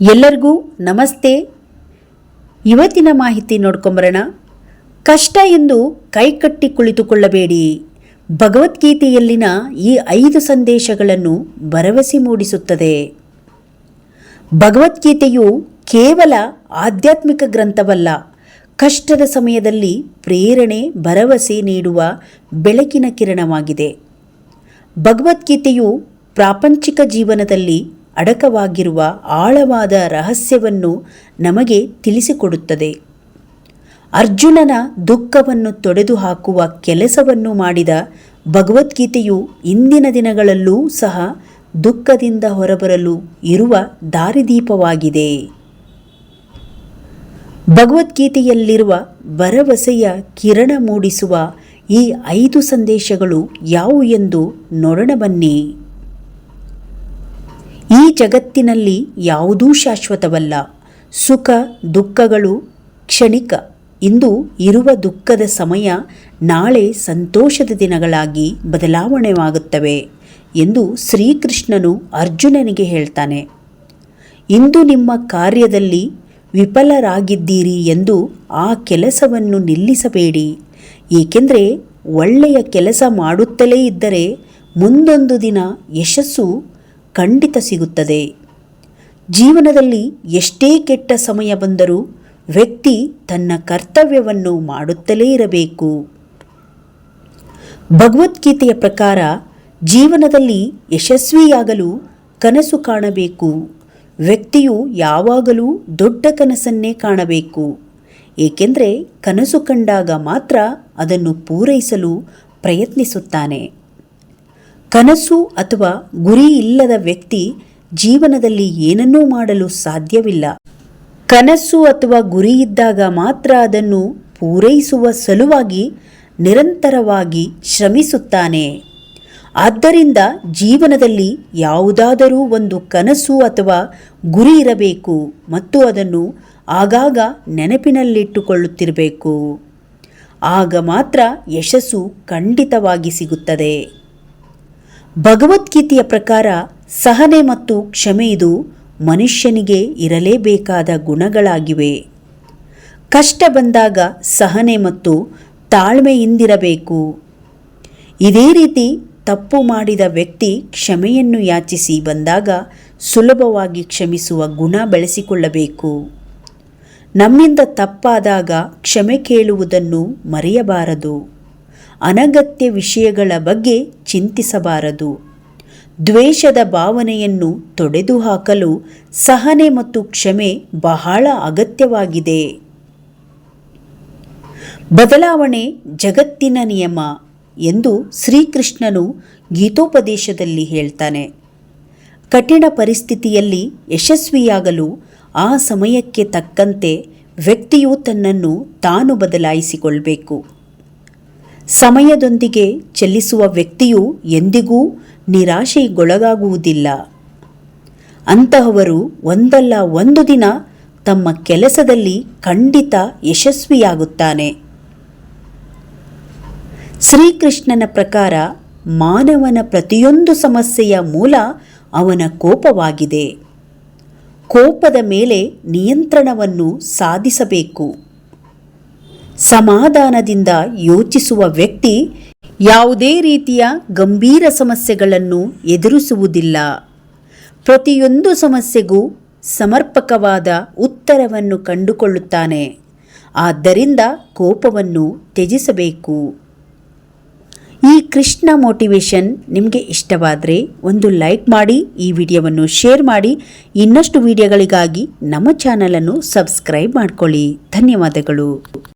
ಎಲ್ಲರಿಗೂ ನಮಸ್ತೆ. ಇವತ್ತಿನ ಮಾಹಿತಿ ನೋಡ್ಕೊಂಬರೋಣ. ಕಷ್ಟ ಎಂದು ಕೈಕಟ್ಟಿ ಕುಳಿತುಕೊಳ್ಳಬೇಡಿ. ಭಗವದ್ಗೀತೆಯಲ್ಲಿನ ಈ ಐದು ಸಂದೇಶಗಳನ್ನು ಭರವಸೆ ಮೂಡಿಸುತ್ತದೆ. ಭಗವದ್ಗೀತೆಯು ಕೇವಲ ಆಧ್ಯಾತ್ಮಿಕ ಗ್ರಂಥವಲ್ಲ, ಕಷ್ಟದ ಸಮಯದಲ್ಲಿ ಪ್ರೇರಣೆ, ಭರವಸೆ ನೀಡುವ ಬೆಳಕಿನ ಕಿರಣವಾಗಿದೆ. ಭಗವದ್ಗೀತೆಯು ಪ್ರಾಪಂಚಿಕ ಜೀವನದಲ್ಲಿ ಅಡಕವಾಗಿರುವ ಆಳವಾದ ರಹಸ್ಯವನ್ನು ನಮಗೆ ತಿಳಿಸಿಕೊಡುತ್ತದೆ. ಅರ್ಜುನನ ದುಃಖವನ್ನು ತೊಡೆದು ಹಾಕುವ ಕೆಲಸವನ್ನು ಮಾಡಿದ ಭಗವದ್ಗೀತೆಯು ಇಂದಿನ ದಿನಗಳಲ್ಲೂ ಸಹ ದುಃಖದಿಂದ ಹೊರಬರಲು ಇರುವ ದಾರಿದೀಪವಾಗಿದೆ. ಭಗವದ್ಗೀತೆಯಲ್ಲಿರುವ ಭರವಸೆಯ ಕಿರಣ ಮೂಡಿಸುವ ಈ ಐದು ಸಂದೇಶಗಳು ಯಾವುವು ಎಂದು ನೋಡೋಣ ಬನ್ನಿ. ಈ ಜಗತ್ತಿನಲ್ಲಿ ಯಾವುದೂ ಶಾಶ್ವತವಲ್ಲ. ಸುಖ, ದುಃಖಗಳು ಕ್ಷಣಿಕ. ಇಂದು ಇರುವ ದುಃಖದ ಸಮಯ ನಾಳೆ ಸಂತೋಷದ ದಿನಗಳಾಗಿ ಬದಲಾವಣೆಯಾಗುತ್ತವೆ ಎಂದು ಶ್ರೀಕೃಷ್ಣನು ಅರ್ಜುನನಿಗೆ ಹೇಳ್ತಾನೆ. ಇಂದು ನಿಮ್ಮ ಕಾರ್ಯದಲ್ಲಿ ವಿಫಲರಾಗಿದ್ದೀರಿ ಎಂದು ಆ ಕೆಲಸವನ್ನು ನಿಲ್ಲಿಸಬೇಡಿ. ಏಕೆಂದರೆ ಒಳ್ಳೆಯ ಕೆಲಸ ಮಾಡುತ್ತಲೇ ಇದ್ದರೆ ಮುಂದೊಂದು ದಿನ ಯಶಸ್ಸು ಖಂಡಿತ ಸಿಗುತ್ತದೆ. ಜೀವನದಲ್ಲಿ ಎಷ್ಟೇ ಕೆಟ್ಟ ಸಮಯ ಬಂದರೂ ವ್ಯಕ್ತಿ ತನ್ನ ಕರ್ತವ್ಯವನ್ನು ಮಾಡುತ್ತಲೇ ಇರಬೇಕು. ಭಗವದ್ಗೀತೆಯ ಪ್ರಕಾರ ಜೀವನದಲ್ಲಿ ಯಶಸ್ವಿಯಾಗಲು ಕನಸು ಕಾಣಬೇಕು. ವ್ಯಕ್ತಿಯು ಯಾವಾಗಲೂ ದೊಡ್ಡ ಕನಸನ್ನೇ ಕಾಣಬೇಕು. ಏಕೆಂದರೆ ಕನಸು ಕಂಡಾಗ ಮಾತ್ರ ಅದನ್ನು ಪೂರೈಸಲು ಪ್ರಯತ್ನಿಸುತ್ತಾನೆ. ಕನಸು ಅಥವಾ ಗುರಿ ಇಲ್ಲದ ವ್ಯಕ್ತಿ ಜೀವನದಲ್ಲಿ ಏನನ್ನೂ ಮಾಡಲು ಸಾಧ್ಯವಿಲ್ಲ. ಕನಸು ಅಥವಾ ಗುರಿ ಇದ್ದಾಗ ಮಾತ್ರ ಅದನ್ನು ಪೂರೈಸುವ ಸಲುವಾಗಿ ನಿರಂತರವಾಗಿ ಶ್ರಮಿಸುತ್ತಾನೆ. ಆದ್ದರಿಂದ ಜೀವನದಲ್ಲಿ ಯಾವುದಾದರೂ ಒಂದು ಕನಸು ಅಥವಾ ಗುರಿ ಇರಬೇಕು ಮತ್ತು ಅದನ್ನು ಆಗಾಗ ನೆನಪಿನಲ್ಲಿಟ್ಟುಕೊಳ್ಳುತ್ತಿರಬೇಕು. ಆಗ ಮಾತ್ರ ಯಶಸ್ಸು ಖಂಡಿತವಾಗಿ ಸಿಗುತ್ತದೆ. ಭಗವದ್ಗೀತೆಯ ಪ್ರಕಾರ ಸಹನೆ ಮತ್ತು ಕ್ಷಮೆ ಇದು ಮನುಷ್ಯನಿಗೆ ಇರಲೇಬೇಕಾದ ಗುಣಗಳಾಗಿವೆ. ಕಷ್ಟ ಬಂದಾಗ ಸಹನೆ ಮತ್ತು ತಾಳ್ಮೆಯಿಂದಿರಬೇಕು ಇದೇ ರೀತಿ ತಪ್ಪು ಮಾಡಿದ ವ್ಯಕ್ತಿ ಕ್ಷಮೆಯನ್ನು ಯಾಚಿಸಿ ಬಂದಾಗ ಸುಲಭವಾಗಿ ಕ್ಷಮಿಸುವ ಗುಣ ಬೆಳೆಸಿಕೊಳ್ಳಬೇಕು. ನಮ್ಮಿಂದ ತಪ್ಪಾದಾಗ ಕ್ಷಮೆ ಕೇಳುವುದನ್ನು ಮರೆಯಬಾರದು. ಅನಗತ್ಯ ವಿಷಯಗಳ ಬಗ್ಗೆ ಚಿಂತಿಸಬಾರದು. ದ್ವೇಷದ ಭಾವನೆಯನ್ನು ತೊಡೆದುಹಾಕಲು ಸಹನೆ ಮತ್ತು ಕ್ಷಮೆ ಬಹಳ ಅಗತ್ಯವಾಗಿದೆ. ಬದಲಾವಣೆ ಜಗತ್ತಿನ ನಿಯಮ ಎಂದು ಶ್ರೀಕೃಷ್ಣನು ಗೀತೋಪದೇಶದಲ್ಲಿ ಹೇಳ್ತಾನೆ. ಕಠಿಣ ಪರಿಸ್ಥಿತಿಯಲ್ಲಿ ಯಶಸ್ವಿಯಾಗಲು ಆ ಸಮಯಕ್ಕೆ ತಕ್ಕಂತೆ ವ್ಯಕ್ತಿಯು ತನ್ನನ್ನು ತಾನು ಬದಲಾಯಿಸಿಕೊಳ್ಬೇಕು. ಸಮಯದೊಂದಿಗೆ ಚಲಿಸುವ ವ್ಯಕ್ತಿಯು ಎಂದಿಗೂ ನಿರಾಶೆಗೊಳಗಾಗುವುದಿಲ್ಲ. ಅಂತಹವರು ಒಂದಲ್ಲ ಒಂದು ದಿನ ತಮ್ಮ ಕೆಲಸದಲ್ಲಿ ಖಂಡಿತ ಯಶಸ್ವಿಯಾಗುತ್ತಾನೆ. ಶ್ರೀಕೃಷ್ಣನ ಪ್ರಕಾರ ಮಾನವನ ಪ್ರತಿಯೊಂದು ಸಮಸ್ಯೆಯ ಮೂಲ ಅವನ ಕೋಪವಾಗಿದೆ. ಕೋಪದ ಮೇಲೆ ನಿಯಂತ್ರಣವನ್ನು ಸಾಧಿಸಬೇಕು. ಸಮಾಧಾನದಿಂದ ಯೋಚಿಸುವ ವ್ಯಕ್ತಿ ಯಾವುದೇ ರೀತಿಯ ಗಂಭೀರ ಸಮಸ್ಯೆಗಳನ್ನು ಎದುರಿಸುವುದಿಲ್ಲ. ಪ್ರತಿಯೊಂದು ಸಮಸ್ಯೆಗೂ ಸಮರ್ಪಕವಾದ ಉತ್ತರವನ್ನು ಕಂಡುಕೊಳ್ಳುತ್ತಾನೆ. ಆದ್ದರಿಂದ ಕೋಪವನ್ನು ತ್ಯಜಿಸಬೇಕು. ಈ ಕೃಷ್ಣ ಮೋಟಿವೇಶನ್ ನಿಮಗೆ ಇಷ್ಟವಾದರೆ ಒಂದು ಲೈಕ್ ಮಾಡಿ, ಈ ವಿಡಿಯೋವನ್ನು ಶೇರ್ ಮಾಡಿ. ಇನ್ನಷ್ಟು ವಿಡಿಯೋಗಳಿಗಾಗಿ ನಮ್ಮ ಚಾನಲನ್ನು ಸಬ್ಸ್ಕ್ರೈಬ್ ಮಾಡಿಕೊಳ್ಳಿ. ಧನ್ಯವಾದಗಳು.